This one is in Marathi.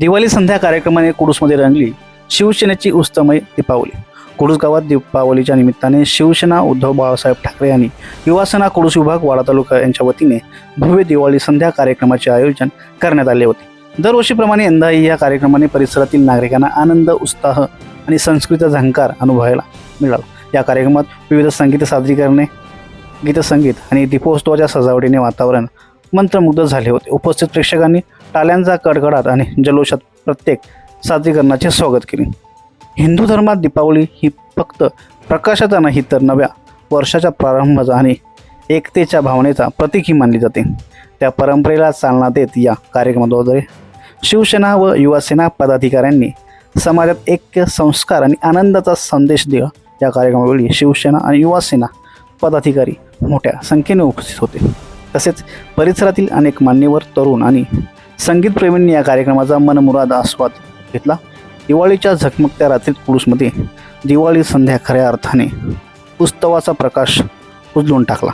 दिवाळी संध्या कार्यक्रमाने कुडूसमध्ये रंगली. शिवसेनेची उस्तमय दीपावली. कुडूस गावात दीपावलीच्या निमित्ताने शिवसेना उद्धव बाळासाहेब ठाकरे यांनी युवासेना कुडूस विभाग वाडा तालुका यांच्या वतीने भव्य दिवाळी संध्या कार्यक्रमाचे आयोजन करण्यात आले होते. दरवर्षीप्रमाणे यंदाही या कार्यक्रमाने परिसरातील नागरिकांना आनंद उत्साह आणि संस्कृतीचा झंकार अनुभवायला मिळाला. या कार्यक्रमात विविध संगीत सादरीकरणे गीतसंगीत आणि दीपोत्सवाच्या सजावटीने वातावरण मंत्रमुग्ध झाले होते. उपस्थित प्रेक्षकांनी टाळ्यांचा कडकडाट आणि जल्लोषात प्रत्येक सादरीकरणाचे स्वागत केले. हिंदू धर्मात दीपावली ही फक्त प्रकाशाचा नाही तर नव्या वर्षाच्या प्रारंभाचा आणि एकतेच्या भावनेचा प्रतीक ही मानली जाते. त्या परंपरेला चालना देत या कार्यक्रमाद्वारे शिवसेना व युवासेना पदाधिकाऱ्यांनी समाजात ऐक्य संस्कार आणि आनंदाचा संदेश दिला. या कार्यक्रमावेळी शिवसेना आणि युवासेना पदाधिकारी मोठ्या संख्येने उपस्थित होते. तसेच परिसरातील अनेक मान्यवर तरुण आणि संगीतप्रेमींनी या कार्यक्रमाचा मनमुराद आस्वाद घेतला. दिवाळीच्या झकमकत्या रात्रीत कुडूसमध्ये दिवाळी संध्या खऱ्या अर्थाने उत्सवाचा प्रकाश उजळून टाकला.